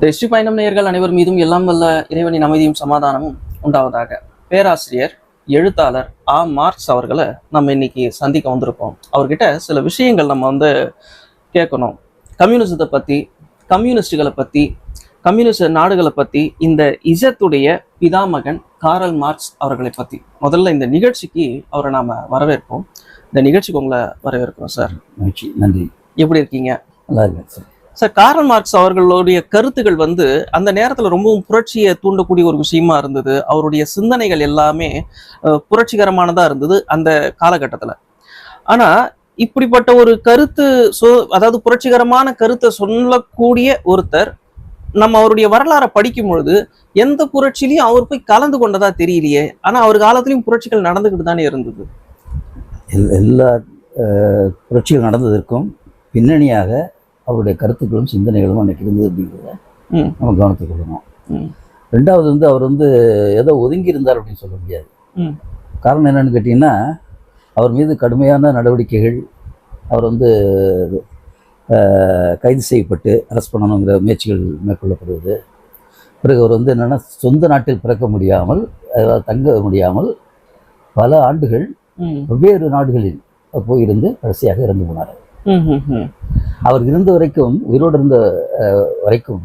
திருஷ்டி பயணம் நேயர்கள் அனைவர் மீதும் எல்லாம் வல்ல இறைவனின் அமைதியும் சமாதானமும் உண்டாவதாக. பேராசிரியர் எழுத்தாளர் ஆ. மார்க்ஸ் அவர்களை நம்ம இன்னைக்கு சந்திக்க வந்திருக்கோம். அவர்கிட்ட சில விஷயங்கள் நம்ம வந்து கேட்கணும். கம்யூனிசத்தை பற்றி கம்யூனிஸ்டுகளை பற்றி கம்யூனிஸ்ட் நாடுகளை பற்றி இந்த இசத்துடைய பிதாமகன் காரல் மார்க்ஸ் அவர்களை பற்றி முதல்ல இந்த நிகழ்ச்சிக்கு அவரை நாம் வரவேற்போம். இந்த நிகழ்ச்சிக்கு உங்களை வரவேற்கிறோம் சார். நன்றி. எப்படி இருக்கீங்க? நல்லா இருக்கேன் சார். சார் காரல் மார்க்ஸ் அவர்களுடைய கருத்துக்கள் வந்து அந்த நேரத்தில் ரொம்பவும் புரட்சியை தூண்டக்கூடிய ஒரு விஷயமா இருந்தது. அவருடைய சிந்தனைகள் எல்லாமே புரட்சிகரமானதாக புரட்சிகரமானதா இருந்தது அந்த காலகட்டத்தில். ஆனால் இப்படிப்பட்ட ஒரு கருத்து சொ அதாவது புரட்சிகரமான கருத்தை சொல்லக்கூடிய ஒருத்தர் நம்ம அவருடைய வரலாறை படிக்கும் பொழுது எந்த புரட்சியிலையும் அவர் போய் கலந்து கொண்டதா தெரியலையே. ஆனால் அவர் காலத்திலயும் புரட்சிகள் நடந்துக்கிட்டு தானே இருந்தது. எல்லா புரட்சிகள் நடந்ததற்கும் பின்னணியாக அவருடைய கருத்துக்களும் சிந்தனைகளும் அன்னைக்கு இருந்தது அப்படிங்கிறத. நம்ம கவனத்துக்கு கொள்ளணும் ம். ரெண்டாவது வந்து அவர் வந்து ஏதோ ஒதுங்கி இருந்தார் அப்படின்னு சொல்ல முடியாது. காரணம் என்னன்னு கேட்டிங்கன்னா அவர் மீது கடுமையான நடவடிக்கைகள் அவர் வந்து கைது செய்யப்பட்டு அரெஸ்ட் பண்ணணுங்கிற முயற்சிகள் மேற்கொள்ளப்படுவது பிறகு அவர் வந்து என்னென்னா சொந்த நாட்டில் பிறக்க முடியாமல் அதாவது தங்க முடியாமல் பல ஆண்டுகள். வெவ்வேறு நாடுகளில் போயிருந்து கடைசியாக இறந்து போனார். அவர் இருந்த வரைக்கும் உயிரோடு இருந்த வரைக்கும்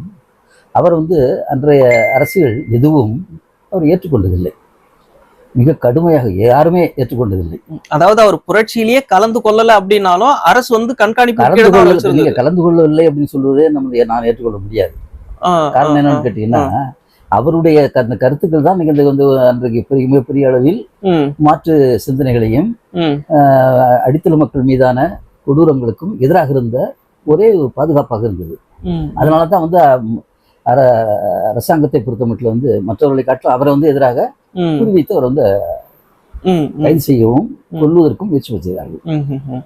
அவர் வந்து அன்றைய அரசியல் எதுவும் அவர் ஏற்றுக்கொண்டதில்லை. மிக கடுமையாக யாருமே ஏற்றுக்கொண்டதில்லை. அதாவது அவர் புரட்சியிலேயே கலந்து கொள்ளல அப்படின்னாலும் அரசு வந்து கண்காணிப்பு கலந்து கீழ தான் கொள்ள வச்சிருந்தது. நீங்க கலந்து கொள்ளவில்லை அப்படின்னு சொல்லுவதே நம்ம நான் ஏற்றுக்கொள்ள முடியாது. காரணம் என்னன்னு. கேட்டீங்கன்னா அவருடைய அந்த கருத்துக்கள் தான் நீங்க இந்த வந்து அன்றைக்கு பெரிய மிகப்பெரிய அளவில் மாற்று சிந்தனைகளையும் அடித்தள மக்கள் மீதான கொடூரங்களுக்கும் எதிராக இருந்த ஒரே பாதுகாப்பாக இருந்தது. அதனால தான் வந்து அர அரசாங்கத்தை பொறுத்த மட்டும் வந்து மற்றவர்களை காட்டிலும் அவரை வந்து எதிராக குறிவைத்து அவர் வந்து கைது செய்யவும் ம். கொல்வதற்கும் முயற்சி செய்தார்கள்.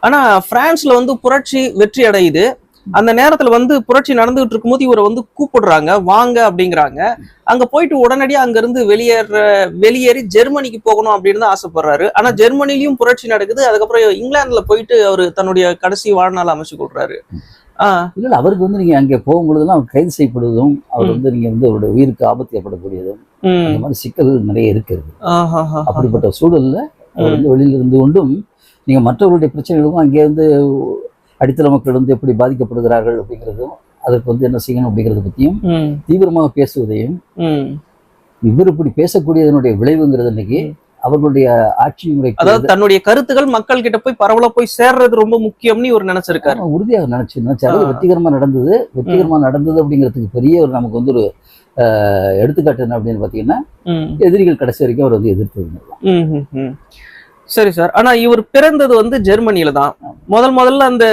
ஆனா பிரான்ஸ்ல வந்து புரட்சி வெற்றி அடையுது அந்த நேரத்துல வந்து புரட்சி நடந்துகிட்டு இருக்கும்போது இவரை வந்து கூப்பிடுறாங்க வாங்க அப்படிங்கிறாங்க. அங்க போயிட்டு உடனடியா அங்க இருந்து வெளியேற வெளியேறி ஜெர்மனிக்கு போகணும் அப்படின்னு தான் ஆசைப்படுறாரு. ஆனா ஜெர்மனிலயும் புரட்சி நடக்குது. அதுக்கப்புறம் இங்கிலாந்துல போயிட்டு அவரு தன்னுடைய கடைசி வாழ்நாள் அமைச்சு கொள்றாரு ஆஹ் இல்ல இல்ல, அவருக்கு வந்து நீங்க அங்கே போகும்பொழுதுலாம் அவர் கைது செய்யப்படுவதும் அவர். வந்து நீங்க வந்து அவருடைய உயிருக்கு ஆபத்து ஏற்படக்கூடியதும் ம், அந்த மாதிரி சிக்கல்கள் நிறைய இருக்கிறது. அப்படிப்பட்ட சூழல்ல அவர் வந்து வெளியில இருந்து கொண்டும் நீங்க மற்றவர்களுடைய பிரச்சனைகளுக்கும் அங்கே வந்து அடித்தள மக்கள் வந்து எப்படி பாதிக்கப்படுகிறார்கள் அப்படிங்கிறதும் அதற்கு வந்து என்ன செய்யணும் அப்படிங்கிறத பற்றியும் தீவிரமாக பேசுவதையும். இவர் இப்படி பேசக்கூடியதனுடைய விளைவுங்கிறது இன்னைக்கு அவர்களுடைய ஆட்சி முறைக்கு அதாவது தன்னுடைய கருத்துக்கள் மக்கள் கிட்ட போய் பரவலா போய் சேர்றது ரொம்ப முக்கியம்னு இவர் நினைச்சிருக்காரு. உறுதியாக நினைச்சு நினைச்சாரு. வெற்றிகரமா நடந்தது. வெற்றிகரமா நடந்தது அப்படிங்கிறதுக்கு பெரிய ஒரு நமக்கு வந்து ஒரு எடுத்துக்காட்டு என்ன அப்படின்னு பார்த்தீங்கன்னா ம், எதிரிகள் கடைசி வரைக்கும் அவர் வந்து ம். சரி சார். ஆனா இவர் பிறந்தது வந்து ஜெர்மனியில தான். முதல் முதல்ல அந்த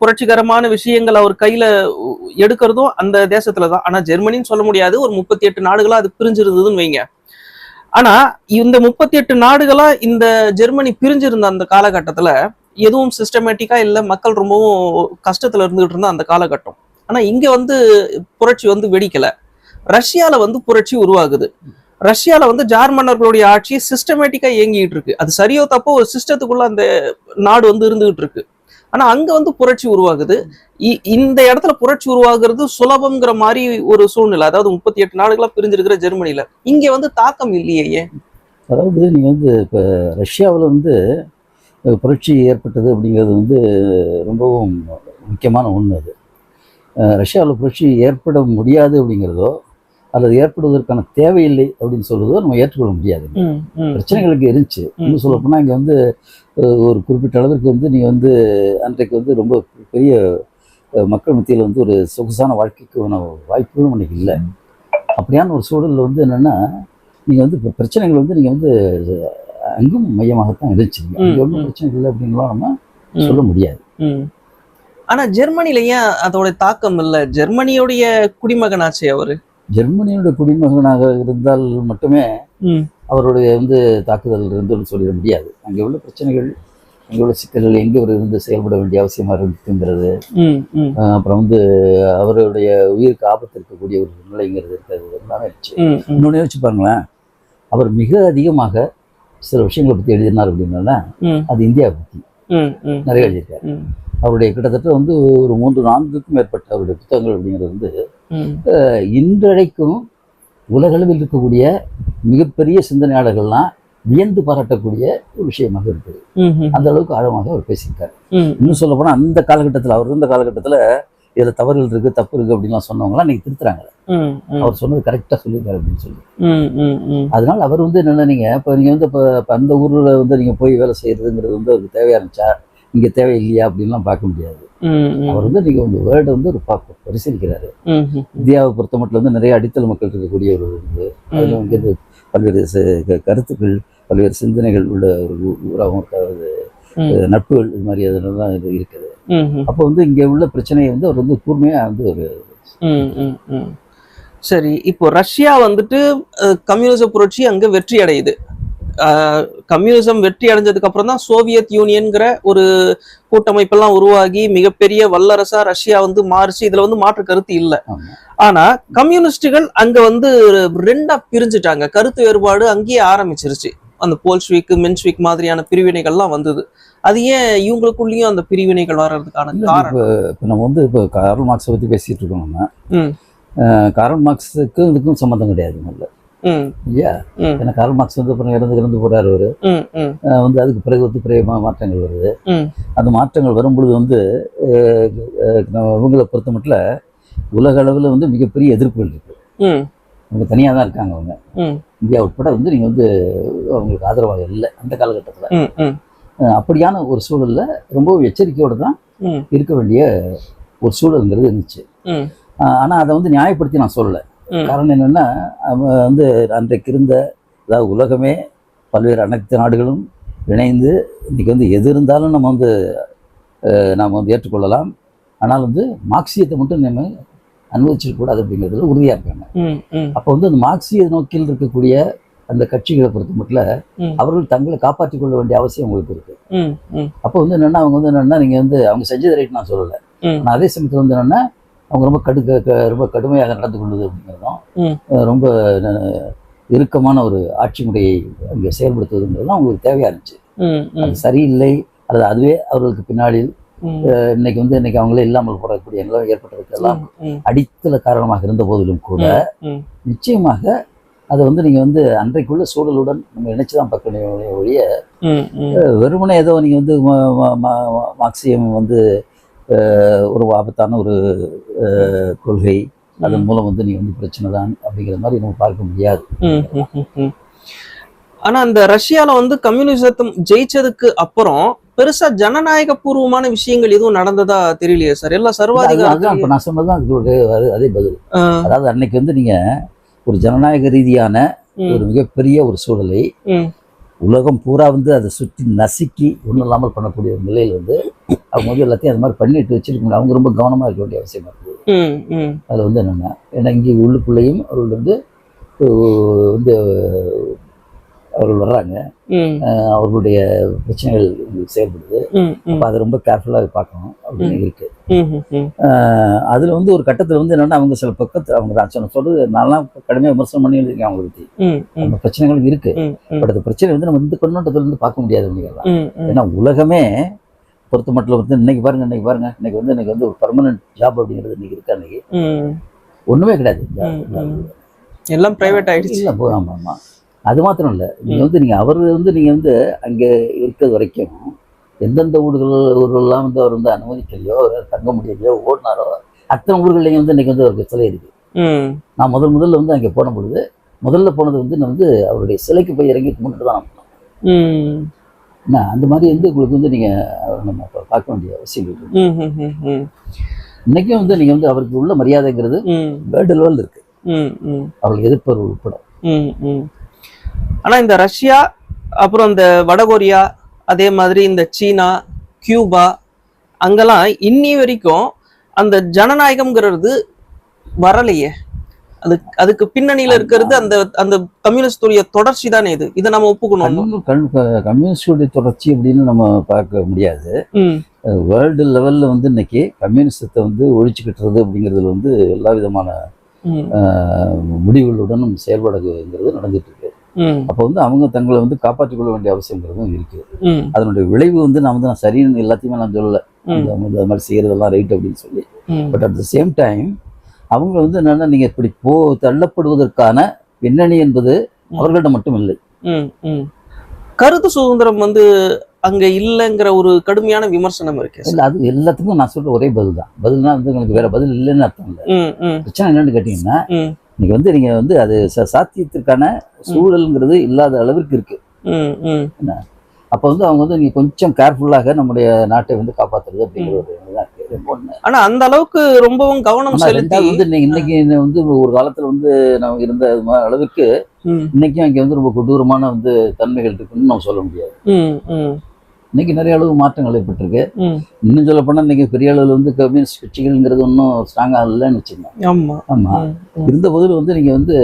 புரட்சிகரமான விஷயங்கள் அவர் கையில எடுக்கிறதும் அந்த தேசத்துல தான். ஆனா ஜெர்மனின்னு சொல்ல முடியாது. ஒரு முப்பத்தி எட்டு நாடுகளா அது பிரிஞ்சிருந்ததுன்னு வைங்க. ஆனா இந்த முப்பத்தி எட்டு நாடுகளா இந்த ஜெர்மனி பிரிஞ்சிருந்த அந்த காலகட்டத்துல எதுவும் சிஸ்டமேட்டிக்கா இல்ல மக்கள் ரொம்பவும் கஷ்டத்துல இருந்துகிட்டு இருந்த அந்த காலகட்டம். ஆனா இங்க வந்து புரட்சி வந்து வெடிக்கல. ரஷ்யால வந்து புரட்சி உருவாகுது. ரஷ்யாவில் வந்து ஜார்மன்னர்களுடைய ஆட்சி சிஸ்டமேட்டிக்காக இயங்கிட்டு இருக்கு அது சரியோ தப்போ ஒரு சிஸ்டத்துக்குள்ள அந்த நாடு வந்து இருந்துகிட்டு இருக்கு ஆனால் அங்கே வந்து புரட்சி உருவாகுது. இ- இந்த இடத்துல புரட்சி உருவாகிறது சுலபங்கிற மாதிரி ஒரு சூழ்நிலை. அதாவது முப்பத்தி எட்டு நாடுகளாக பிரிஞ்சிருக்கிற ஜெர்மனியில். இங்கே வந்து தாக்கம் இல்லையே அதாவது நீங்கள் வந்து இப்போ ரஷ்யாவில் வந்து புரட்சி ஏற்பட்டது அப்படிங்கிறது வந்து ரொம்பவும் முக்கியமான ஒன்று அது. ரஷ்யாவில் புரட்சி ஏற்பட முடியாது அப்படிங்கிறதோ அல்லது ஏற்படுவதற்கான தேவையில்லை அப்படின்னு சொல்றதோ நம்ம ஏற்றுக்கொள்ள முடியாது. பிரச்சனைகளுக்கு இருந்துச்சு இன்னும் சொல்ல போனால் இங்கே வந்து ஒரு குறிப்பிட்ட அளவிற்கு வந்து நீங்கள் வந்து அன்றைக்கு வந்து ரொம்ப பெரிய மக்கள் மத்தியில் வந்து ஒரு சொகுசான வாழ்க்கைக்கான வாய்ப்புகளும் இன்னைக்கு இல்லை. அப்படியான ஒரு சூழலில் வந்து என்னென்னா நீங்கள் வந்து இப்போ பிரச்சனைகள் வந்து நீங்கள் வந்து அங்கும் மையமாகத்தான் இருந்துச்சு. அங்கே ஒன்றும். பிரச்சனை இல்லை அப்படின்லாம் நம்ம சொல்ல முடியாது. ம். ஆனா ஜெர்மனில ஏன் அதோட தாக்கம் இல்ல? ஜெர்மனியோடைய குடிமகனாச்சே அவரு? ஜெர்மனியோட குடிமகனாக இருந்தால் மட்டுமே அவருடைய வந்து தாக்குதல் இருந்துன்னு சொல்லிட முடியாது. அங்கே உள்ள பிரச்சனைகள் அங்கே உள்ள சிக்கல்கள் எங்கே அவர் இருந்து செயல்பட வேண்டிய அவசியமாக அஹ் அப்புறம் வந்து அவருடைய உயிருக்கு ஆபத்து இருக்கக்கூடிய ஒரு நிலைங்கிறது இருக்கிறது. எல்லாமே இன்னொன்று யோசிச்சு பாருங்களேன். அவர் மிக அதிகமாக சில விஷயங்களை பற்றி எழுதினார் அப்படின்னா அது இந்தியாவை பற்றி ம், நிறைய எழுதியிருக்காரு. அவருடைய கிட்டத்தட்ட வந்து ஒரு மூன்று நான்குக்கும் மேற்பட்ட அவருடைய புத்தகங்கள் அப்படிங்கிறது வந்து ம். அஹ், இன்றளைக்கும் உலகளவில் இருக்கக்கூடிய மிகப்பெரிய சிந்தனையாளர்கள்லாம் வியந்து பாராட்டக்கூடிய ஒரு விஷயமாக இருக்குது. அந்த அளவுக்கு ஆழமாக அவர் பேசியிருக்காரு. இன்னும் சொல்ல போனால் அந்த காலகட்டத்தில் அவர் இருந்த காலகட்டத்தில் இதில் தவறுகள் இருக்குது தப்பு இருக்குது அப்படின்லாம் சொன்னவங்களாம் இன்னைக்கு திருத்துறாங்க. அவர் சொன்னது கரெக்டாக சொல்லியிருக்காரு அப்படின்னு சொல்லி. அதனால அவர் வந்து என்னென்ன நீங்கள் இப்போ நீங்கள் வந்து இப்போ அந்த ஊரில் வந்து நீங்கள் போய் வேலை செய்கிறதுங்கிறது வந்து அவருக்கு தேவையா இருந்துச்சா? இங்கே தேவை இல்லையா அப்படின்லாம் பார்க்க முடியாது. அவர் வந்து நீங்கள் வந்து வேர்டை வந்து ஒரு பார்க்க பரிசீலிக்கிறாரு. இந்தியாவை பொறுத்த மட்டும் வந்து நிறைய அடித்தள மக்கள் இருக்கக்கூடிய ஒரு இது அதில் வந்து பல்வேறு கருத்துக்கள் பல்வேறு சிந்தனைகள் உள்ள ஒரு ஊராகவும் இருக்காது. நட்புகள் இது மாதிரி அதெல்லாம் இது இருக்குது. அப்போ வந்து இங்கே உள்ள பிரச்சனையை வந்து அவர் வந்து கூர்மையாக வந்து ஒரு. சரி இப்போ ரஷ்யா வந்துட்டு கம்யூனிச புரட்சி அங்க வெற்றி அடையுது. கம்யூனிசம் வெற்றி அடைஞ்சதுக்கு அப்புறம் தான் சோவியத் யூனியன்கிற ஒரு கூட்டமைப்பெல்லாம் உருவாகி மிகப்பெரிய வல்லரசா ரஷ்யா வந்து மாறுச்சு. இதுல வந்து மாற்று கருத்து இல்ல. ஆனா கம்யூனிஸ்டுகள் அங்க வந்து ரெண்டா பிரிஞ்சுட்டாங்க. கருத்து வேறுபாடு அங்கேயே ஆரம்பிச்சிருச்சு. அந்த போல்ஸ்விக் மென்ஸ்விக் மாதிரியான பிரிவினைகள்லாம் வந்தது. அது ஏன் இவங்களுக்குள்ளேயும் அந்த பிரிவினைகள் வர்றதுக்கான காரணம்? இப்போ நம்ம வந்து இப்போ கார்ல் மார்க்ஸை பற்றி இருக்கோம் நம்ம. கார்ல் மார்க்ஸுக்கும் இதுக்கும் சம்மந்தம் கிடையாது முதல்ல. இல்லையா ஏன்னா கார்ல் மார்க்ஸ் வந்து அப்புறம் இறந்து இறந்து போகிறார் அவர். வந்து அதுக்கு பிறகு வந்து பெரிய மா- மாற்றங்கள் வருது. அந்த மாற்றங்கள் வரும் பொழுது வந்து இவங்களை பொறுத்த மட்டும் உலக அளவில் வந்து மிகப்பெரிய எதிர்ப்புகள் இருக்கு. அவங்க தனியாக தான் இருக்காங்க அவங்க. இந்தியா உட்பட வந்து நீங்கள் வந்து அவங்களுக்கு ஆதரவாக இல்லை அந்த காலகட்டத்தில். அப்படியான ஒரு சூழல்ல ரொம்ப எச்சரிக்கையோடு தான் இருக்க வேண்டிய ஒரு சூழல்ங்கிறது இருந்துச்சு. ஆனால் அதை வந்து நியாயப்படுத்தி நான் சொல்லலை. காரணம் என்னென்னா அவன் வந்து அன்றைக்கு இருந்த அதாவது உலகமே பல்வேறு அனைத்து நாடுகளும் இணைந்து இன்றைக்கி வந்து எது இருந்தாலும் நம்ம வந்து நாம் வந்து ஏற்றுக்கொள்ளலாம். ஆனால் வந்து மார்க்சியத்தை மட்டும் நம்ம அனுமதிச்சிடக்கூடாது அப்படிங்கிறதுல உறுதியாக இருக்காங்க. அப்போ வந்து அந்த மார்க்சிய நோக்கில் இருக்கக்கூடிய அந்த கட்சிகளை பொறுத்த மட்டும். அவர்கள் தங்களை காப்பாற்றிக் கொள்ள வேண்டிய அவசியம் அவங்களுக்கு ம் ம். அப்போ வந்து என்னென்னா அவங்க வந்து என்னென்னா நீங்கள் வந்து அவங்க செஞ்சது ரைட் நான் சொல்லலை. ஆனால் அதே சமயத்தில் வந்து என்னென்னா அவங்க ரொம்ப கடு ரொம்ப கடுமையாக நடந்து கொண்டது அப்படிங்கிறதும் ரொம்ப இறுக்கமான ஒரு ஆட்சி முறையை அங்கே செயல்படுத்துவதுங்கிறதும் அவங்களுக்கு தேவையாக இருந்துச்சு. அது சரியில்லை. அல்லது அதுவே அவர்களுக்கு பின்னாடி ம். அஹ், இன்னைக்கு வந்து இன்னைக்கு அவங்களே இல்லாமல் போடக்கூடிய நிலைமை ஏற்பட்டதுக்கெல்லாம் ம் அடித்தள காரணமாக இருந்த போதிலும் கூட நிச்சயமாக அதை வந்து நீங்கள் வந்து அன்றைக்குள்ள சூழலுடன் நம்ம இணைச்சு தான் பார்க்கணும் ஒழிய வெறுமனே ஏதோ நீங்கள் வந்து மார்க்சியம் வந்து ஒரு ஆபத்தான ஒரு கொள்கை. அதன் மூலம் வந்து நீங்கள் வந்து பிரச்சனை தான் அப்படிங்கிற மாதிரி நம்ம பார்க்க முடியாது. ஆனா அந்த ரஷ்யால வந்து கம்யூனிசத்தை ஜெயிச்சதுக்கு அப்புறம் பெருசா ஜனநாயக பூர்வமான விஷயங்கள் எதுவும் நடந்ததா தெரியலையே சார்? எல்லாம் அதுதான் அதுதான் சர்வாதிகார இப்போ நான் சொன்னது தான் அதுக்கு அதே பதில். அதாவது அன்னைக்கு வந்து நீங்கள் ஒரு ஜனநாயக ரீதியான ஒரு மிகப்பெரிய ஒரு சூழலை உலகம் பூரா வந்து அதை சுற்றி நசுக்கி ஒன்றும் இல்லாமல் பண்ணக்கூடிய ஒரு நிலையில் வந்து அவங்க வந்து எல்லாத்தையும் அது மாதிரி பண்ணிட்டு வச்சிருக்க முடியும் அவங்க ரொம்ப கவனமாக இருக்க வேண்டிய அவசியம் இருக்குது அதில் வந்து என்னென்னா ஏன்னா இங்கே உள்ளுக்குள்ளேயும் அவர்கள் வந்து வந்து அவர்கள் வர்றாங்க. அவர்களுடைய பிரச்சனைகள் உங்களுக்கு செயல்படுது. அப்போ அதை ரொம்ப கேர்ஃபுல்லாக பார்க்கணும் அப்படின்னு இருக்குது அதில் வந்து ஒரு கட்டத்தில் வந்து என்னென்னா அவங்க சில பக்கத்து அவங்க நான் சொன்ன சொல்றது நான்லாம் கடுமையாக விமர்சனம் பண்ணி இருக்கேன் அவங்களை பற்றி அந்த பிரச்சனைகளும் இருக்குது பட் அந்த பிரச்சனை வந்து நம்ம இந்த கண்ணோட்டத்துல இருந்து பார்க்க முடியாது அப்படிங்கிறதான் ஏன்னா உலகமே பொறுத்த மட்டும் வந்து இன்னைக்கு பாருங்க இன்னைக்கு பாருங்க இன்னைக்கு வந்து இன்னைக்கு வந்து ஒரு பர்மனன்ட் ஜாப் அப்படிங்கிறது இன்னைக்கு இருக்கு அன்னைக்கு. ஒண்ணுமே கிடையாது. எல்லாம் பிரைவேட் ஆயிடுச்சு. இல்ல ஆமா ஆமா. அது மாத்திரம் இல்ல நீங்க வந்து நீங்க அவர் வந்து நீங்க வந்து அங்க இருக்கிறது வரைக்கும் எந்தெந்த ஊர்கள் ஊர்கள்லாம் வந்து அவர் வந்து அனுமதிக்கலையோ அவர் தங்க முடியலையோ ஓடினாரோ அத்தனை ஊர்கள்லையும் வந்து இன்னைக்கு வந்து அவருக்கு சிலை இருக்கு. ம், நான் முதல் முதல்ல வந்து அங்கே போன பொழுது முதல்ல போனது வந்து நான் வந்து அவருடைய சிலைக்கு போய் இறங்கி கும்பிட்டு தான் என்ன அந்த மாதிரி வந்து உங்களுக்கு வந்து நீங்க நம்ம பார்க்க வேண்டிய அவசியம் இருக்கு. ம், ம், ம், ம், இன்னைக்கும் வந்து நீங்க வந்து அவருக்கு உள்ள மரியாதைங்கிறது வேர்ல்டு லெவலில் இருக்கு. அவர்களுக்கு எதிர்ப்பவர் உட்பட. ம், ம். ஆனா இந்த ரஷ்யா அப்புறம் இந்த வடகொரியா அதே மாதிரி இந்த சீனா கியூபா அங்கெல்லாம் இன்னி வரைக்கும் அந்த ஜனநாயகம்ங்கிறது வரலையே. அது அதுக்கு பின்னணியில இருக்கிறது அந்த அந்த கம்யூனிஸ்டுடைய தொடர்ச்சி தானே இது. இதை நம்ம ஒப்புக்கணும். கம்யூனிஸ்டுடைய தொடர்ச்சி அப்படின்னு நம்ம பார்க்க முடியாது. வேர்ல்டு லெவல்ல வந்து இன்னைக்கு கம்யூனிசத்தை வந்து ஒழிச்சு கட்டுறது அப்படிங்கிறதுல வந்து எல்லா விதமான முடிவுகளுடனும் செயல்படுங்கிறது நடந்துட்டு இருக்கு. அப்போ வந்து அவங்க தங்களை வந்து காப்பாற்றிக் கொள்ள வேண்டிய அவசியங்கிறதும் இருக்கு. அதனுடைய விளைவு வந்து நான் வந்து நான் சரின்னு எல்லாத்தையுமே நான் சொல்லலை. அந்த மாதிரி செய்யறதெல்லாம் ரைட் அப்படின்னு சொல்லி. But at the same time அவங்க வந்து என்னன்னா நீங்க இப்படி போ தள்ளப்படுவதற்கான பின்னணி என்பது அவர்களிடம் மட்டும் இல்லை. கருத்து சுதந்திரம் வந்து அங்க இல்லைங்கிற ஒரு கடுமையான விமர்சனம் இருக்கு இல்ல அது எல்லாத்துக்கும் நான் சொல்ற ஒரே பதில் தான் பதில்னா வந்து உங்களுக்கு வேற பதில் இல்லைன்னு அர்த்தம் இல்லை. பிரச்சனை என்னன்னு கேட்டீங்கன்னா இன்னைக்கு வந்து நீங்க வந்து அது சாத்தியத்திற்கான சூழல்ங்கிறது இல்லாத அளவிற்கு இருக்கு. ம் அப்போ வந்து அவங்க வந்து நீங்க கொஞ்சம் கேர்ஃபுல்லாக நம்முடைய நாட்டை வந்து காப்பாத்துறது அப்படிங்கிற ஒரு இதுதான் இருக்கு. ஆனா அந்த அளவுக்கு ரொம்பவும் கவனம் செலுத்தி வந்து இன்னைக்கு வந்து ஒரு காலத்துல வந்து நம்ம இருந்த அளவுக்கு இன்னைக்கும் அங்கே வந்து ரொம்ப கொடூரமான வந்து தன்மைகள் இருக்குன்னு நம்ம சொல்ல முடியாது. இன்னைக்கு நிறைய அளவு மாற்றங்கள் ஏற்பட்டிருக்கு. இன்னும் சொல்ல போனா இன்னைக்கு பெரிய அளவில் வந்து கம்யூனிஸ்ட் கட்சிகள்ங்கிறது ஒன்றும் ஸ்ட்ராங்காக இல்லைன்னு வச்சுக்கோங்க. ஆமா. ஆமா. இருந்த போதில் வந்து நீங்க வந்து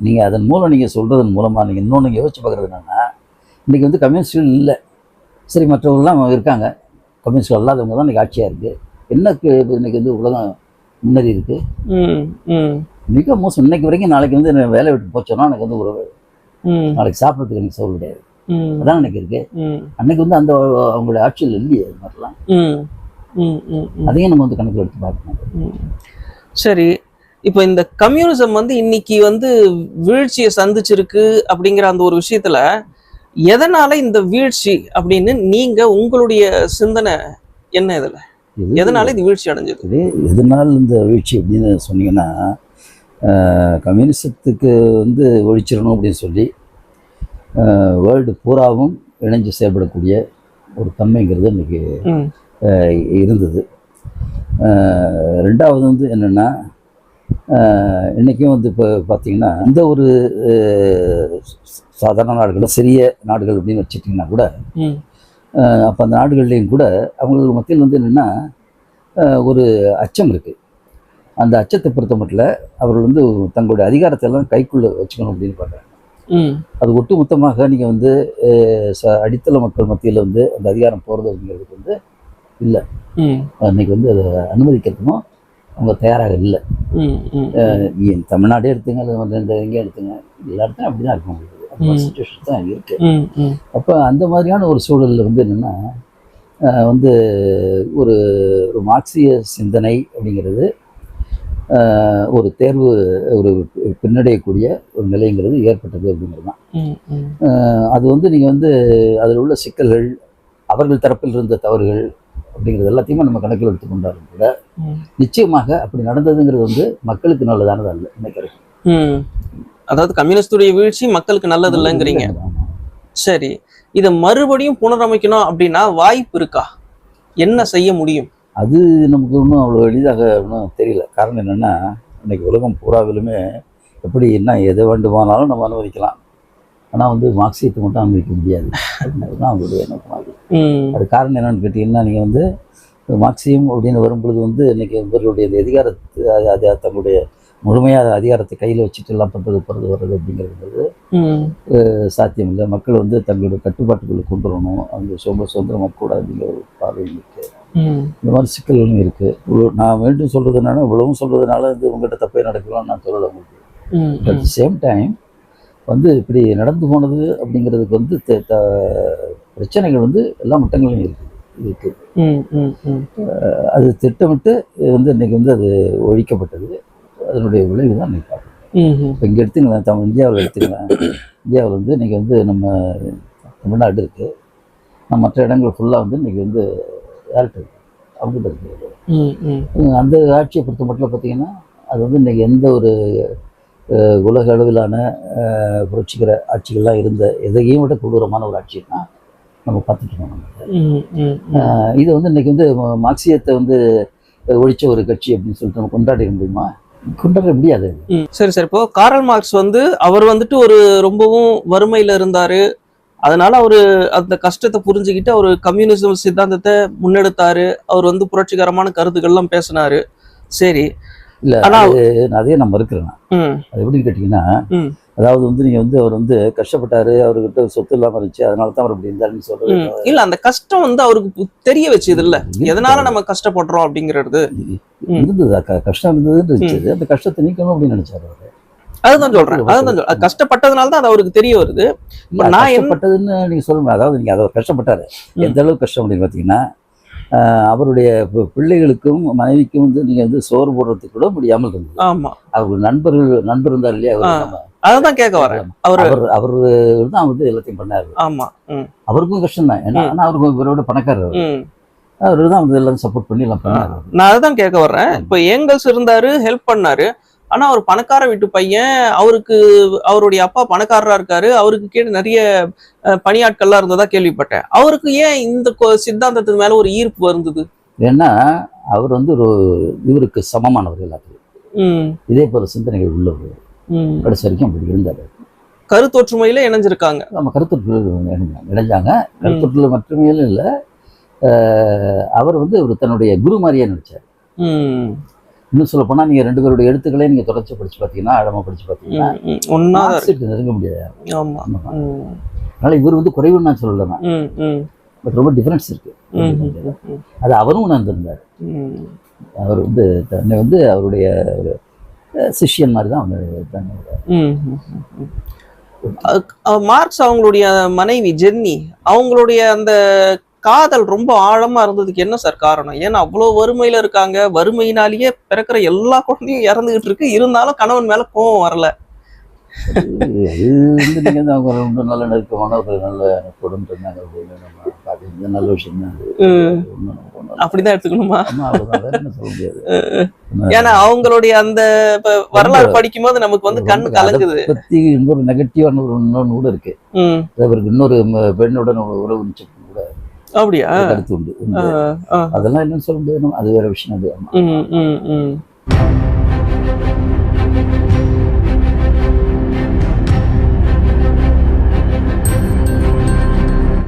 நீங்க அதன் மூலம் நீங்க சொல்றதன் மூலமா நீங்க இன்னொன்று யோசிச்சு பார்க்கறது என்னன்னா இன்னைக்கு வந்து கம்யூனிஸ்ட்கள் இல்லை. சரி மற்றவங்களாம் இருக்காங்க. கம்யூனிஸ்ட் அல்லாதவங்க தான் இன்னைக்கு ஆட்சியா இருக்கு. என்ன இன்னைக்கு வந்து உலகம் முன்னேறி இருக்கு? மிக மோசம். இன்னைக்கு வரைக்கும் நாளைக்கு வந்து வேலை விட்டு போச்சோன்னா எனக்கு வந்து ஒரு நாளைக்கு சாப்பிட்றதுக்கு எனக்கு சோறு கிடையாது. அதான் எனக்கு இருக்கு. அன்னைக்கு வந்து அந்த அவங்களுடைய ஆட்சியில் இல்லையே அது மாதிரிலாம். அதையும் நம்ம வந்து கணக்கில் எடுத்து பார்க்கணும். சரி. இப்போ இந்த கம்யூனிசம் வந்து இன்னைக்கு வந்து வீழ்ச்சியை சந்திச்சிருக்கு அப்படிங்கிற அந்த ஒரு விஷயத்துல எதனால இந்த வீழ்ச்சி அப்படின்னு நீங்க உங்களுடைய சிந்தனை என்ன இதுல? இது- எதனால இது வீழ்ச்சி அடைஞ்சது? எதனால் இந்த வீழ்ச்சி அப்படின்னு சொன்னீங்கன்னா கம்யூனிசத்துக்கு வந்து ஒழிச்சிடணும் அப்படின்னு சொல்லி வேர்ல்டு பூராவும் இணைஞ்சு செயல்படக்கூடிய ஒரு தன்மைங்கிறது ஆஹ், இருந்தது. ரெண்டாவது வந்து என்னென்னா இன்றைக்கும் வந்து இப்போ பார்த்தீங்கன்னா இந்த ஒரு சாதாரண நாடுகள் சிறிய நாடுகள் அப்படின்னு வச்சுட்டிங்கன்னா கூட அப்போ அந்த நாடுகள்லேயும் கூட அவங்களுக்கு மத்தியில் வந்து என்னென்னா ஒரு அச்சம் இருக்குது அந்த அச்சத்தை பொறுத்த மட்டும் அவர்கள் வந்து தங்களுடைய அதிகாரத்தை எல்லாம் கைக்குள்ளே வச்சுக்கணும் அப்படின்னு பார்க்குறாங்க அது ஒட்டுமொத்தமாக நீங்கள் வந்து அடித்தள மக்கள் மத்தியில் வந்து அந்த அதிகாரம் போகிறது அப்படிங்கிறதுக்கு வந்து ம். அன்னைக்கு வந்து அதை அனுமதிக்கிறதுக்கும் அவங்க தயாராக இல்லை. தமிழ்நாடே எடுத்துங்க இல்லை மற்ற இந்த எங்கேயும் எடுத்துங்க. எல்லா இடத்துலையும் அப்படி தான் இருக்கும் ம். சுச்சுவேஷன் தான் இருக்குது அப்போ அந்த மாதிரியான ஒரு சூழலில் வந்து என்னென்னா வந்து ஒரு ஒரு மார்க்சிய சிந்தனை அப்படிங்கிறது ஒரு தேர்வு ஒரு பின்னடையக்கூடிய ஒரு நிலைங்கிறது ஏற்பட்டது அப்படிங்கிறது தான். அது வந்து நீங்கள் வந்து அதில் உள்ள சிக்கல்கள் அவர்கள் தரப்பில் இருந்த தவறுகள் அப்படிங்கிறது எல்லாத்தையுமே நம்ம கணக்கில் எடுத்துக்கொண்டாலும் கூட நிச்சயமாக அப்படி நடந்ததுங்கிறது வந்து மக்களுக்கு நல்லதானது அல்ல இன்னைக்கு வரைக்கும். ம். அதாவது கம்யூனிஸ்டுடைய வீழ்ச்சி மக்களுக்கு நல்லது இல்லைங்கிறீங்க. சரி. இதை மறுபடியும் புனரமைக்கணும் அப்படின்னா வாய்ப்பு இருக்கா? என்ன செய்ய முடியும்? அது நமக்கு ஒன்றும் அவ்வளோ எளிதாக ஒன்றும் தெரியல. காரணம் என்னென்னா இன்னைக்கு உலகம் பூராவிலுமே எப்படி என்ன எதை வேண்டுமானாலும் நம்ம அனுமதிக்கலாம் ஆனால் வந்து மார்க்சியத்தை மட்டும் அனுமதிக்க முடியாது. அதுதான் அவங்களுடைய நோக்கமாக ம். அது காரணம் என்னன்னு கேட்டிங்கன்னா நீங்கள் வந்து மார்க்சியம் அப்படின்னு வரும்பொழுது வந்து இன்னைக்கு இவர்களுடைய அதிகாரத்து அது தங்களுடைய முழுமையாக அதிகாரத்தை கையில் வச்சுட்டு எல்லாம் பண்ணுறது போகிறது வர்றது அப்படிங்கிறது சாத்தியம் இல்லை. மக்கள் வந்து தங்களுடைய கட்டுப்பாட்டுக்குள்ளே கொண்டு வரணும். அவங்க சொந்த சுதந்திரமாக கூடாது அப்படிங்கிற ஒரு பார்வை இருக்குது இந்த மாதிரி சிக்கல்களும் இருக்குது இவ்வளோ நான் மீண்டும் சொல்கிறது என்னன்னா இவ்வளவும் சொல்கிறதுனால வந்து உங்கள்கிட்ட தப்பே நடக்கலாம்னு நான் சொல்லலை உங்களுக்கு. அட் த சேம் டைம் வந்து இப்படி நடந்து போனது அப்படிங்கிறதுக்கு வந்து த- பிரச்சனைகள் வந்து எல்லா மட்டங்களிலும் இருக்குது அது திட்டமிட்டு வந்து இன்னைக்கு வந்து அது ஒழிக்கப்பட்டது. அதனுடைய விளைவு தான் பார்க்கணும். ம் இப்போ இங்கே எடுத்துங்களேன் தமிழ் இந்தியாவில் எடுத்துங்களேன். இந்தியாவில் வந்து இன்னைக்கு வந்து நம்ம தமிழ்நாடு இருக்குது நம்ம மற்ற இடங்கள் ஃபுல்லாக வந்து இன்னைக்கு வந்து இருக்கு ம் ம். உம், அந்த ஆட்சியை பொறுத்த மட்டும் பார்த்தீங்கன்னா அது வந்து இன்னைக்கு எந்த ஒரு உலக அளவிலான புரட்சிகர ஆட்சிகள்லாம் இருந்த எதையும் விட கொடூரமான ஒரு ஆட்சின்னா நம்ம பார்த்துட்டு இது வந்து இன்னைக்கு வந்து மார்க்சியத்தை வந்து ஒழிச்ச ஒரு கட்சி அப்படின்னு சொல்லிட்டு நம்ம கொண்டாட முடியுமா? கொண்டாட முடியாது. சரி சரி. இப்போ காரல் மார்க்ஸ் வந்து அவர் வந்துட்டு ஒரு ரொம்பவும் வறுமையில இருந்தாரு. அதனால அவரு அந்த கஷ்டத்தை புரிஞ்சுக்கிட்டு அவர் கம்யூனிசம் சித்தாந்தத்தை முன்னெடுத்தாரு. அவர் வந்து புரட்சிகரமான கருத்துக்கள்லாம் பேசினாரு. சரி. இல்லை ஆனா அதே நான் மறுக்கிறேன் அது எப்படின்னு கேட்டிங்கன்னா. அதாவது வந்து நீங்கள் வந்து அவர் வந்து கஷ்டப்பட்டாரு அவர்கிட்ட சொத்து இல்லாமல் இருந்துச்சு அதனால தான் அவர் இப்படி இருந்தாருன்னு சொல்றது. ம். இல்ல அந்த கஷ்டம் வந்து அவருக்கு தெரிய வச்சது இல்ல. எதனால நம்ம கஷ்டப்படுறோம் அப்படிங்கிறது. இருந்தது கஷ்டம் இருந்ததுன்னு இருந்துச்சு. அந்த கஷ்டத்தை நீக்கணும் அப்படின்னு நினைச்சாரு அவரு. அதுதான் சொல்றேன் அதுதான் சொல்றேன். கஷ்டப்பட்டதுனால தான் அது அவருக்கு தெரிய வருது. நான் கஷ்டப்பட்டதுன்னு நீங்க சொல்லணும் அதாவது நீங்க அதை கஷ்டப்பட்டாரு. எந்த அளவுக்கு கஷ்டம் அப்படின்னு பாத்தீங்கன்னா அவருடைய பிள்ளைகளுக்கும் மனைவிக்கும் வந்து நீங்க வந்து சோறு போடுறதுக்கு கூட முடியாமல் இருந்தது. ஆமா. அவர் நண்பர்கள் நண்பர் இருந்தார் இல்லையா? அததான் கேட்க வரேன். அவரு அவர் அவர் தான் வந்து எல்லாத்தையும் பண்ணாரு. ஆமா அவருக்கும் கஷ்டம் தான். ஏன்னா அவருக்கு இவரோட பணக்காரர் அவர். தான் வந்து எல்லாம் சப்போர்ட் பண்ணி எல்லாம் பண்ணாரு. நான் அதுதான் கேட்க வர்றேன். இப்போ ஏங்கல்ஸ் இருந்தாரு ஹெல்ப் பண்ணாரு. ஆனா அவர் பணக்கார வீட்டு பையன் அவருக்கு அவருடைய அப்பா பணக்காரரா இருக்காரு. அவருக்கு கீழே நிறைய பணியாட்கள்லாம் இருந்ததா கேள்விப்பட்டேன். அவருக்கு ஏன் இந்த சித்தாந்தத்துக்கு மேல ஒரு ஈர்ப்பு வந்தது ஏன்னா அவர் வந்து ஒரு இவருக்கு சமமானவர் எல்லாத்துக்கும் இதே போல சிந்தனைகள் உள்ளவர். கடைசி வரைக்கும் அப்படி இருந்தார். கருத்தொற்றுமையில இணைஞ்சிருக்காங்க. நம்ம கருத்துருக்குள்ள இணைஞ்சாங்க. கருத்துருக்குள்ள மட்டுமே இல்லை அவர் வந்து ஒரு தன்னுடைய குரு மாதிரியே நினைச்சார் இன்னும் சொல்ல போனா நீங்க ரெண்டு பேருடைய எழுத்துக்களே நீங்க தொடர்ச்சி படிச்சு பார்த்தீங்கன்னா ஆழமா படிச்சு பார்த்தீங்கன்னா இருக்கு. மார்க்சிஸ்ட் நெருங்க முடியாது. அதனால இவர் வந்து குறைவுன்னு நான் சொல்லல பட் ரொம்ப டிஃபரன்ஸ் இருக்கு. அது அவரும் உணர்ந்திருந்தார். அவர் வந்து தன்னை வந்து அவருடைய ஒரு சிஷ்யன் மாதிரி தான் அவர் தன்னை மார்க்ஸ் அவங்களுடைய மனைவி ஜென்னி அவங்களுடைய அந்த காதல் ரொம்ப ஆழமா இருந்ததுக்கு என்ன சார் காரணம்? ஏன்னா அவ்வளவு வறுமையில இருக்காங்க. வறுமையினாலேயே பிறக்கிற எல்லா குழந்தையும் இறந்துகிட்டு இருக்கு. இருந்தாலும் கணவன் மேல கோவம் வரல. ரொம்ப நல்ல நெருக்கமான ஒரு நல்ல நட்புடன் இருந்தாங்க. அப்படின்னு நல்ல விஷயம் தான். அப்படிதான் எடுத்துக்கணுமா? ஏன்னா அவங்களுடைய அந்த வரலாறு படிக்கும்போது நமக்கு வந்து கண் ரொம்ப கலங்குது. பத்தி இன்னொரு நெகட்டிவான ஒரு இன்னொன்னு கூட இருக்கு. அவருக்கு இன்னொரு பெண்ணுடன் உறவு அப்படியா கருத்து உண்டு. அதெல்லாம் என்னன்னு சொல்ல முடியாது. அது வேற விஷயம் அது.